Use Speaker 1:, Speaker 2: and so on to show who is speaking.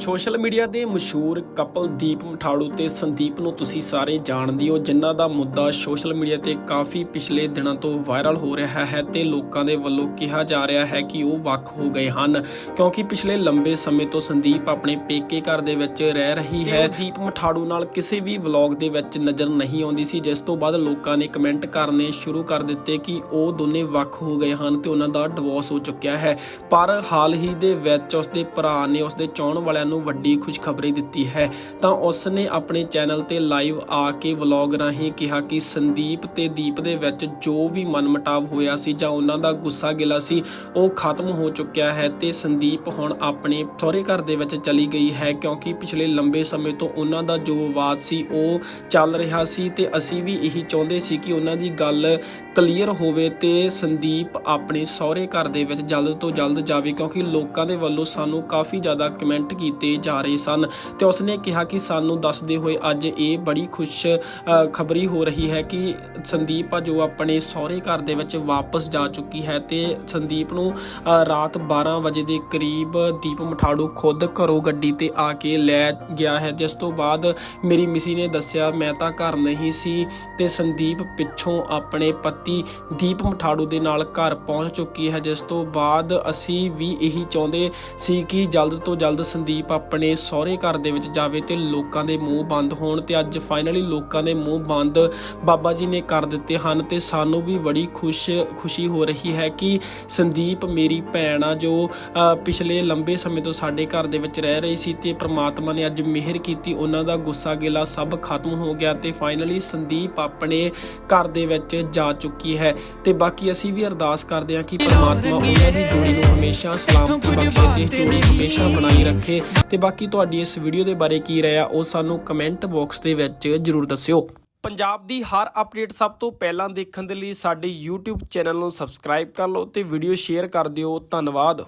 Speaker 1: Social media ਦੇ ਮਸ਼ਹੂਰ couple ਦੀਪ ਮਠਾੜੂ ਤੇ ਸੰਦੀਪ ਨੂੰ ਤੁਸੀਂ ਸਾਰੇ ਜਾਣਦੇ ਹੋ, ਜਿਨ੍ਹਾਂ ਦਾ ਮੁੱਦਾ ਸੋਸ਼ਲ ਮੀਡੀਆ ਤੇ ਕਾਫੀ ਪਿਛਲੇ ਦਿਨਾਂ ਤੋਂ ਵਾਇਰਲ ਹੋ ਰਿਹਾ ਹੈ ਤੇ ਲੋਕਾਂ ਦੇ ਵੱਲੋਂ ਕਿਹਾ ਜਾ ਰਿਹਾ ਹੈ ਕਿ ਉਹ ਵੱਖ ਹੋ ਗਏ ਹਨ। ਕਿਉਂਕਿ ਪਿਛਲੇ ਲੰਬੇ ਸਮੇਂ ਤੋਂ ਸੰਦੀਪ ਆਪਣੇ ਪੇਕੇ ਘਰ ਦੇ ਵਿੱਚ ਰਹਿ ਰਹੀ ਹੈ। ਦੀਪ ਮਠਾੜੂ ਨਾਲ ਕਿਸੇ ਵੀ ਵਲੌਗ ਦੇ ਵਿੱਚ ਨਜ਼ਰ ਨਹੀਂ ਆਉਂਦੀ ਸੀ, ਜਿਸ ਤੋਂ ਬਾਅਦ ਲੋਕਾਂ ਨੇ ਕਮੈਂਟ ਕਰਨੇ ਸ਼ੁਰੂ ਕਰ ਦਿੱਤੇ ਕਿ ਉਹ ਦੋਨੇ ਵੱਖ ਹੋ ਗਏ ਹਨ ਤੇ ਉਹਨਾਂ ਦਾ ਡਿਵੋਰਸ ਹੋ ਚੁੱਕਿਆ ਹੈ। ਪਰ ਹਾਲ ਹੀ ਦੇ ਵਿੱਚ ਉਸਦੇ ਭਰਾ ਨੇ ਉਸਦੇ ਚਾਹਣ ਵਾਲਿਆਂ ਨੂੰ ਵੱਡੀ ਖੁਸ਼ਖਬਰੀ ਦਿੱਤੀ ਹੈ। ਤਾਂ ਉਸ ਨੇ ਆਪਣੇ ਚੈਨਲ ਤੇ ਲਾਈਵ ਆ ਕੇ ਵਲੌਗ ਰਾਹੀਂ ਕਿਹਾ ਕਿ ਸੰਦੀਪ ਤੇ ਦੀਪ ਦੇ ਵਿੱਚ ਜੋ ਵੀ ਮਨਮਟਾਵ ਹੋਇਆ ਸੀ ਜਾਂ ਉਹਨਾਂ ਦਾ ਗੁੱਸਾ ਗਿਲਾ ਸੀ, ਉਹ ਖਤਮ ਹੋ ਚੁੱਕਿਆ ਹੈ ਤੇ ਸੰਦੀਪ ਹੁਣ ਆਪਣੇ ਸਹੁਰੇ ਘਰ ਦੇ ਵਿੱਚ ਚਲੀ ਗਈ ਹੈ ਕਿਉਂਕਿ ਪਿਛਲੇ ਲੰਬੇ ਸਮੇਂ ਤੋਂ ਉਹਨਾਂ ਦਾ ਜੋ ਵਿਵਾਦ ਸੀ, ਉਹ ਚੱਲ ਰਿਹਾ ਸੀ ਤੇ ਅਸੀਂ ਵੀ ਇਹੀ ਚਾਹੁੰਦੇ ਸੀ ਕਿ ਉਹਨਾਂ ਦੀ ਗੱਲ ਕਲੀਅਰ ਹੋਵੇ ਤੇ ਸੰਦੀਪ ਆਪਣੇ ਸਹੁਰੇ ਘਰ ਦੇ ਵਿੱਚ ਜਲਦ ਤੋਂ ਜਲਦ ਜਾਵੇ ਕਿਉਂਕਿ ਲੋਕਾਂ ਦੇ ਵੱਲੋਂ ਸਾਨੂੰ ਕਾਫੀ ਜ਼ਿਆਦਾ ਕਮੈਂਟ ਕੀਤੇ ਜਾ ਰਹੇ ਸਨ ਤੇ ਉਸਨੇ ਕਿਹਾ ਕਿ ਸਾਨੂੰ ਦੱਸਦੇ ਹੋਏ ਅੱਜ ਇਹ ਬੜੀ ਖੁਸ਼ ਖਬਰੀ ਹੋ ਰਹੀ ਹੈ ਕਿ ਸੰਦੀਪ ਆ ਜੋ ਆਪਣੇ ਸਹੁਰੇ ਘਰ ਦੇ ਵਿੱਚ ਵਾਪਸ ਜਾ ਚੁੱਕੀ ਹੈ ਤੇ ਸੰਦੀਪ ਨੂੰ ਰਾਤ 12 ਵਜੇ ਦੇ ਕਰੀਬ ਦੀਪ ਮਠਾੜੂ ਖੁਦ ਘਰੋਂ ਗੱਡੀ ਤੇ ਆ ਕੇ ਲੈ ਗਿਆ ਹੈ। ਜਿਸ ਤੋਂ ਬਾਅਦ ਮੇਰੀ ਮਿਸੀ ਨੇ ਦੱਸਿਆ, ਮੈਂ ਤਾਂ ਘਰ ਨਹੀਂ ਸੀ। ਤੇ ਸੰਦੀਪ ਪਿੱਛੋਂ ਆਪਣੇ ਪਤੀ ਦੀਪ ਮਠਾੜੂ ਦੇ ਨਾਲ ਘਰ ਪਹੁੰਚ ਚੁੱਕੀ ਹੈ। ਜਿਸ ਤੋਂ ਬਾਅਦ ਅਸੀਂ ਵੀ ਇਹੀ ਚਾਹੁੰਦੇ ਸੀ ਕਿ ਜਲਦ ਤੋਂ ਜਲਦ ਸੰਦੀਪ ਆਪਣੇ ਸਹੁਰੇ ਘਰ ਦੇ ਵਿੱਚ ਜਾਵੇ ਤੇ ਲੋਕਾਂ ਦੇ ਮੂੰਹ ਬੰਦ ਹੋਣ ਤੇ ਅੱਜ ਫਾਈਨਲੀ ਲੋਕਾਂ ਦੇ ਮੂੰਹ ਬੰਦ ਬਾਬਾ ਜੀ ਨੇ ਕਰ ਦਿੱਤੇ ਹਨ ਤੇ ਸਾਨੂੰ ਵੀ ਬੜੀ ਖੁਸ਼, ਖੁਸ਼ੀ ਹੋ ਰਹੀ ਹੈ ਕਿ ਸੰਦੀਪ ਮੇਰੀ ਭੈਣ ਆ ਜੋ ਪਿਛਲੇ ਲੰਬੇ ਸਮੇਂ ਤੋਂ ਸਾਡੇ ਘਰ ਦੇ ਵਿੱਚ ਰਹਿ ਰਹੀ ਸੀ ਤੇ ਪ੍ਰਮਾਤਮਾ ਨੇ ਅੱਜ ਮਿਹਰ ਕੀਤੀ, ਉਹਨਾਂ ਦਾ ਗੁੱਸਾ ਗਿਲਾ ਸਭ ਖਤਮ ਹੋ ਗਿਆ ਤੇ ਫਾਈਨਲੀ ਸੰਦੀਪ ਆਪਣੇ ਘਰ ਦੇ ਵਿੱਚ ਜਾ ਚੁੱਕੀ ਹੈ ਤੇ ਬਾਕੀ ਅਸੀਂ ਵੀ ਅਰਦਾਸ ਕਰਦੇ ਹਾਂ ਕਿ ਪ੍ਰਮਾਤਮਾ ਉਹਨਾਂ ਦੀ ਜੋੜੀ ਨੂੰ ਹਮੇਸ਼ਾ ਸਲਾਮਤੀ ਬਖਸ਼ੇ ਤੇ ਜੋੜੀ ਹਮੇਸ਼ਾ ਬਣਾਈ ਰੱਖੇ। ਤੇ ਬਾਕੀ ਤੁਹਾਡੀ ਇਸ ਵੀਡੀਓ ਦੇ ਬਾਰੇ ਕੀ ਰਾਏ ਆ, ਉਹ ਸਾਨੂੰ ਕਮੈਂਟ ਬਾਕਸ ਦੇ ਵਿੱਚ ਜਰੂਰ ਦੱਸਿਓ। ਪੰਜਾਬ ਦੀ ਹਰ ਅਪਡੇਟ ਸਭ ਤੋਂ ਪਹਿਲਾਂ ਦੇਖਣ ਦੇ ਲਈ ਸਾਡੇ YouTube ਚੈਨਲ ਨੂੰ ਸਬਸਕ੍ਰਾਈਬ ਕਰ ਲਓ ਤੇ ਵੀਡੀਓ ਸ਼ੇਅਰ ਕਰ ਦਿਓ। ਧੰਨਵਾਦ।